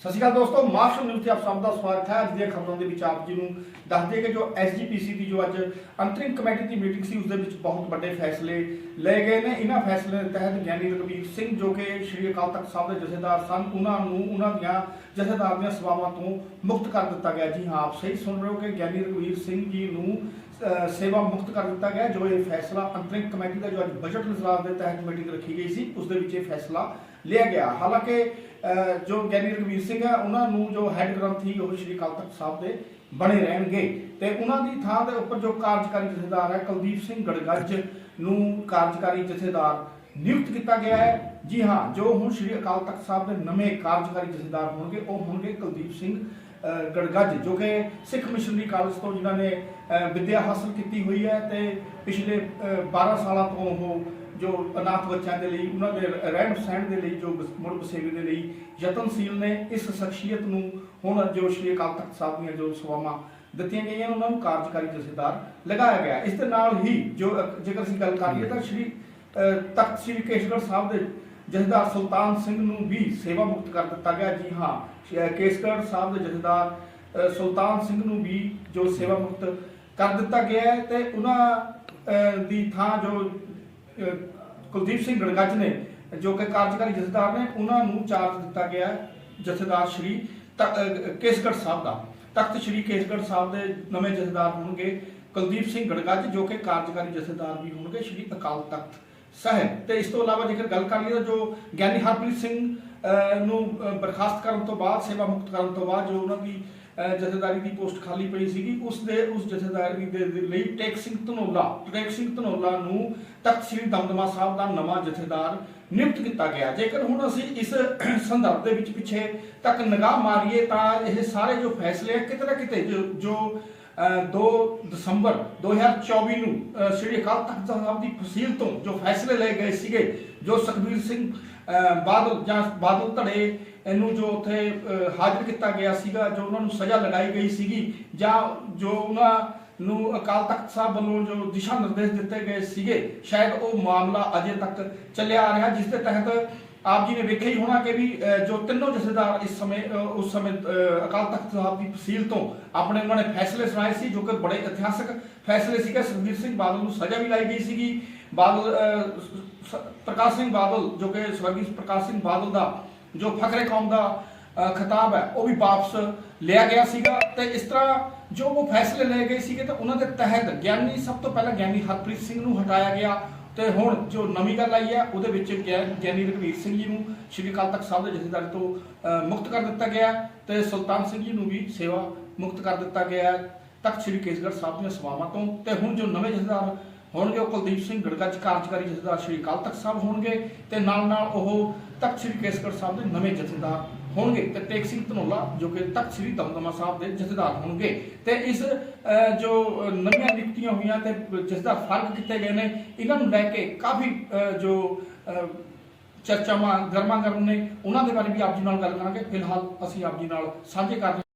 ਸਤਿ ਸ਼੍ਰੀ ਅਕਾਲ ਦੋਸਤੋ martial news ਤੇ ਆਪ ਸਭ ਦਾ ਸਵਾਗਤ ਹੈ ਅੱਜ ਦੀਆਂ ਖਬਰਾਂ ਦੇ ਵਿੱਚ ਆਪ ਜੀ ਨੂੰ। ਦੱਸ ਦਈਏ ਕਿ ਜੋ ਐਸਜੀਪੀਸੀ ਦੀ ਜੋ ਅੱਜ ਅੰਤਰਿਮ ਕਮੇਟੀ ਦੀ ਮੀਟਿੰਗ ਸੀ, ਉਸ ਦੇ ਵਿੱਚ ਬਹੁਤ ਵੱਡੇ ਫੈਸਲੇ ਲਏ ਗਏ ਨੇ। ਇਹਨਾਂ ਫੈਸਲੇ ਦੇ ਤਹਿਤ ਗਿਆਨੀ ਰਘਵੀਰ ਸਿੰਘ ਜੋ ਕਿ ਸ਼੍ਰੀ ਅਕਾਲ ਤਖਤ ਸਾਹਿਬ ਦੇ ਜਥੇਦਾਰ ਸਨ ਉਹਨਾਂ ਨੂੰ ਉਹਨਾਂ ਦੀਆਂ ਜਥੇਦਾਰ ਦੀਆਂ ਸੇਵਾਵਾਂ ਤੋਂ ਮੁਕਤ ਕਰ ਦਿੱਤਾ ਗਿਆ। ਜੀ ਹਾਂ, ਆਪ ਸਹੀ ਸੁਣ ਰਹੇ ਹੋ ਕਿ ਗਿਆਨੀ ਰਘਵੀਰ ਸਿੰਘ ਜੀ ਨੂੰ ਸੇਵਾ ਮੁਕਤ ਕਰ ਦਿੱਤਾ ਗਿਆ, ਜੋ ਇਹ ਫੈਸਲਾ ਅੰਤਰਿਮ ਕਮੇਟੀ ਦਾ ਜੋ ਅੱਜ ਬਜਟ ਇਜਲਾਸ ਦੇ ਤਹਿਤ ਮੀਟਿੰਗ ਰੱਖੀ ਗਈ ਸੀ, ਉਸ ਦੇ ਵਿੱਚ ਇਹ ਫੈਸਲਾ ਲਿਆ ਗਿਆ। ਹਾਲਾਂਕਿ ਜੋ ਗਿਆਨੀ ਰਘਵੀਰ ਸਿੰਘ ਹੈ ਉਹਨਾਂ ਨੂੰ ਜੋ ਹੈੱਡ ਗ੍ਰੰਥੀ ਉਹ ਸ਼੍ਰੀ ਅਕਾਲ ਤਖਤ ਸਾਹਿਬ ਦੇ ਬਣੇ ਰਹਿਣਗੇ। ਤੇ ਉਹਨਾਂ ਦੀ ਥਾਂ ਦੇ ਉੱਪਰ ਜੋ ਕਾਰਜਕਾਰੀ ਜਥੇਦਾਰ ਹੈ ਕੁਲਦੀਪ ਸਿੰਘ ਗੜਗੱਜ ਨੂੰ ਕਾਰਜਕਾਰੀ ਜਥੇਦਾਰ ਨਿਯੁਕਤ ਕੀਤਾ ਗਿਆ ਹੈ। ਜੀ ਹਾਂ ਜੋ ਹੁਣ ਸ਼੍ਰੀ ਅਕਾਲ ਤਖਤ ਸਾਹਿਬ ਦੇ ਨਵੇਂ ਕਾਰਜਕਾਰੀ ਜਥੇਦਾਰ ਹੋਣਗੇ ਉਹ ਹੋਣਗੇ ਕੁਲਦੀਪ ਸਿੰਘ ਅਹ, ਗੜਗੱਜ ਜੋ ਕਿ ਸਿੱਖ ਮਿਸ਼ਨਰੀ ਕਾਲਜ ਤੋਂ ਜਿਨ੍ਹਾਂ ਨੇ ਅਹ, ਵਿੱਦਿਆ ਹਾਸਲ ਕੀਤੀ ਹੋਈ ਹੈ ਤੇ ਪਿਛਲੇ ਅਹ, 12 ਸਾਲਾਂ ਤੋਂ ਉਹ ਜੋ ਅਨਾਥ ਬੱਚਿਆਂ ਦੇ ਲਈ ਉਹਨਾਂ ਦੇ ਰਹਿਣ ਸਹਿਣ ਦੇ ਲਈ ਜੋ ਮੁੜ ਬਸੇਵੇ ਦੇ ਲਈ ਯਤਨਸ਼ੀਲ ਨੇ ਇਸ ਸ਼ਖਸੀਅਤ ਨੂੰ ਹੁਣ ਜੋ ਸ਼੍ਰੀ ਅਕਾਲ ਤਖਤ ਸਾਹਿਬ ਦੀਆਂ ਜੋ ਸੇਵਾਵਾਂ ਦਿੱਤੀਆਂ ਗਈਆਂ ਉਹਨਾਂ ਨੂੰ ਕਾਰਜਕਾਰੀ ਜਥੇਦਾਰ ਲਗਾਇਆ ਗਿਆ। ਇਸ ਦੇ ਨਾਲ ਹੀ ਜੋ ਜੇਕਰ ਅਸੀਂ ਗੱਲ ਕਰੀਏ ਤਾਂ ਸ਼੍ਰੀ ਤਖਤ ਸ੍ਰੀ ਕੇਸਗੜ੍ਹ ਸਾਹਿਬ ਦੇ ਜਥੇਦਾਰ ਸੁਲਤਾਨ ਸਿੰਘ ਨੂੰ ਵੀ ਸੇਵਾ ਮੁਕਤ ਕਰ ਦਿੱਤਾ ਗਿਆ। ਜੀ ਹਾਂ ਕੇਸਗੜ੍ਹ ਸਾਹਿਬ ਦੇ ਜਥੇਦਾਰ ਸੁਲਤਾਨ ਸਿੰਘ ਨੂੰ ਵੀ ਜੋ ਸੇਵਾ ਮੁਕਤ ਕਰ ਦਿੱਤਾ ਗਿਆ ਹੈ ਤੇ ਉਹਨਾਂ ਅ, ਦੀ ਥਾਂ ਜੋ ਕੁਲਦੀਪ ਸਿੰਘ ਗੜਗੱਜ ਨੇ ਜੋ ਕਿ ਕਾਰਜਕਾਰੀ ਜਥੇਦਾਰ ਨੇ ਉਹਨਾਂ ਨੂੰ ਚਾਰਜ ਦਿੱਤਾ ਗਿਆ ਹੈ ਜਥੇਦਾਰ ਸ਼੍ਰੀ ਤ- ਅ, ਸਾਹਿਬ ਦਾ। ਤਖਤ ਸ਼੍ਰੀ ਕੇਸਗੜ੍ਹ ਸਾਹਿਬ ਦੇ ਨਵੇਂ ਜਥੇਦਾਰ ਹੋਣਗੇ ਕੁਲਦੀਪ ਸਿੰਘ ਗੜਗੱਜ ਜੋ ਕਿ ਕਾਰਜਕਾਰੀ ਜਥੇਦਾਰ ਵੀ ਹੋਣਗੇ ਸ਼੍ਰੀ ਅਕਾਲ ਤਖਤ। ਸਾਹਿਬ ਤੇ ਇਸ ਤੋਂ ਇਲਾਵਾ ਜੇਕਰ ਗੱਲ ਕਰੀਏ ਤਾਂ ਜੋ ਗਿਆਨੀ ਹਰਪ੍ਰੀਤ ਸਿੰਘ ਅ, ਨੂੰ ਬਰਖਾਸਤ ਕਰਨ ਤੋਂ ਬਾਅਦ ਸੇਵਾ ਮੁਕਤ ਕਰਨ ਤੋਂ ਬਾਅਦ ਜੋ ਉਹਨਾਂ ਦੀ ਜਥੇਦਾਰੀ ਦੀ ਪੋਸਟ ਖਾਲੀ ਪਈ ਸੀਗੀ ਉਸ ਦੇ ਉਸ ਜਥੇਦਾਰੀ ਦੇ ਲਈ ਟੇਕ ਸਿੰਘ ਧਨੋਲਾ ਟੇਕ ਸਿੰਘ ਧਨੋਲਾ ਨੂੰ ਤਖਤ ਸ੍ਰੀ ਦਮਦਮਾ ਸਾਹਿਬ ਦਾ ਨਵਾਂ ਜਥੇਦਾਰ ਨਿਯੁਕਤ ਕੀਤਾ ਗਿਆ। ਜੇਕਰ ਹੁਣ ਅਸੀਂ ਇਸ ਸੰਦਰਭ ਦੇ ਵਿੱਚ ਪਿੱਛੇ ਤੱਕ ਨਿਗਾਹ ਮਾਰੀਏ ਤਾਂ ਇਹ ਸਾਰੇ ਜੋ ਫੈਸਲੇ ਆ ਕਿਤੇ ਨਾ ਕਿਤੇ ਜੋ ਜੋ 2 ਦਸੰਬਰ 2024 ਨੂੰ ਸ੍ਰੀ ਅਕਾਲ ਤਖਤ ਸਾਹਿਬ ਦੀ ਫਸੀਲ ਤੋਂ ਜੋ ਫੈਸਲੇ ਲਏ ਗਏ ਸੀਗੇ, ਜੋ ਸੁਖਬੀਰ ਸਿੰਘ ਬਾਦਲ ਜਾਂ ਬਾਦਲ ਧੜੇ ਇਹਨੂੰ ਜੋ ਉੱਥੇ ਹਾਜ਼ਰ ਕੀਤਾ ਗਿਆ ਸੀਗਾ, ਜੋ ਉਹਨਾਂ ਨੂੰ ਸਜ਼ਾ ਲਗਾਈ ਗਈ ਸੀਗੀ, ਜਾਂ ਜੋ ਉਹਨਾਂ ਨੂੰ ਅਕਾਲ ਤਖਤ ਸਾਹਿਬ ਵੱਲੋਂ ਜੋ ਦਿਸ਼ਾ ਨਿਰਦੇਸ਼ ਦਿੱਤੇ ਗਏ ਸੀਗੇ, ਸ਼ਾਇਦ ਉਹ ਮਾਮਲਾ ਅਜੇ ਤੱਕ ਚੱਲਿਆ ਆ ਰਿਹਾ, ਜਿਸ ਦੇ ਤਹਿਤ ਆਪ ਜੀ ਨੇ ਵੇਖਿਆ ਹੀ ਹੋਣਾ ਕਿ ਵੀ ਜੋ ਤਿੰਨੋਂ ਜਥੇਦਾਰ ਇਸ ਸਮੇਂ ਉਸ ਸਮੇਂ ਅਕਾਲ ਤਖਤ ਸਾਹਿਬ ਦੀ ਫਸੀਲ ਤੋਂ ਆਪਣੇ ਉਹਨਾਂ ਨੇ ਫੈਸਲੇ ਸੁਣਾਏ ਸੀ, ਜੋ ਕਿ ਬੜੇ ਇਤਿਹਾਸਕ ਫੈਸਲੇ ਸੀਗੇ। ਸੁਖਬੀਰ ਸਿੰਘ ਬਾਦਲ ਨੂੰ ਸਜ਼ਾ ਵੀ ਲਾਈ ਗਈ ਸੀਗੀ। ਬਾਦਲ ਪ੍ਰਕਾਸ਼ ਸਿੰਘ ਬਾਦਲ, ਜੋ ਕਿ ਸਵਰਗੀ ਪ੍ਰਕਾਸ਼ ਸਿੰਘ ਬਾਦਲ ਦਾ ਜੋ ਫਖਰੇ ਕੌਮ ਦਾ ਖਿਤਾਬ ਹੈ, ਉਹ ਵੀ ਵਾਪਸ ਲਿਆ ਗਿਆ ਸੀਗਾ। ਤੇ ਇਸ ਤਰ੍ਹਾਂ ਜੋ ਉਹ ਫੈਸਲੇ ਲਏ ਗਏ ਸੀਗੇ, ਤਾਂ ਉਹਨਾਂ ਦੇ ਤਹਿਤ ਗਿਆਨੀ, ਸਭ ਤੋਂ ਪਹਿਲਾਂ ਗਿਆਨੀ ਹਰਪ੍ਰੀਤ ਸਿੰਘ ਨੂੰ ਹਟਾਇਆ ਗਿਆ। ਤੇ ਹੁਣ ਜੋ ਨਵੀਂ ਗੱਲ ਆਈ ਹੈ, ਉਹਦੇ ਵਿੱਚ ਗਿਆ- ਗਿਆਨੀ ਰਘਵੀਰ ਸਿੰਘ ਜੀ ਨੂੰ ਸ਼੍ਰੀ ਅਕਾਲ ਤਖਤ ਸਾਹਿਬ ਦੇ ਜਥੇਦਾਰ ਤੋਂ ਮੁਕਤ ਕਰ ਦਿੱਤਾ ਗਿਆ ਹੈ ਤੇ ਸੁਲਤਾਨ ਸਿੰਘ ਜੀ ਨੂੰ ਵੀ ਸੇਵਾ ਮੁਕਤ ਕਰ ਦਿੱਤਾ ਗਿਆ ਹੈ। ਤਖਤ ਸ਼੍ਰੀ ਕੇਸਗੜ੍ਹ ਸਾਹਿਬ ਦੀਆਂ ਸੇਵਾਵਾਂ ਤੋਂ ਤੇ ਹੁਣ ਜੋ ਨਵੇਂ ਜਥੇਦਾਰ ਹੋਣਗੇ, ਉਹ ਕੁਲਦੀਪ ਸਿੰਘ ਗੜਗੱਜ ਕਾਰਜਕਾਰੀ ਜਥੇਦਾਰ ਸ਼੍ਰੀ ਅਕਾਲ ਤਖਤ ਸਾਹਿਬ ਹੋਣਗੇ ਤੇ ਨਾਲ ਨਾਲ ਉਹ ਤਖਤ ਸ਼੍ਰੀ ਕੇਸਗੜ੍ਹ ਸਾਹਿਬ ਦੇ ਨਵੇਂ ਜਥੇਦਾਰ ਹੋਣਗੇ ਤੇ ਟੇਕ ਸਿੰਘ ਧਨੋਲਾ ਜੋ ਕਿ ਤਖਤ ਸ਼੍ਰੀ ਦਮਦਮਾ ਸਾਹਿਬ ਦੇ ਜਥੇਦਾਰ ਹੋਣਗੇ। ਤੇ ਇਸ ਅ, ਜੋ ਨਵੀਆਂ ਨਿਯੁਕਤੀਆਂ ਹੋਈਆਂ ਤੇ ਜਿਸ ਦਾ ਫ਼ਰਕ ਕੀਤੇ ਗਏ ਨੇ ਇਹਨਾਂ ਨੂੰ ਲੈ ਕੇ ਕਾਫੀ ਜੋ ਅ, ਚਰਚਾਵਾਂ ਗਰਮਾ ਗਰਮ ਨੇ ਉਹਨਾਂ ਦੇ ਬਾਰੇ ਵੀ ਆਪ ਜੀ ਨਾਲ ਗੱਲ ਕਰਾਂਗੇ। ਫਿਲਹਾਲ ਅਸੀਂ ਆਪ ਜੀ ਨਾਲ ਸਾਂਝੇ ਕਰ ਰਹੇ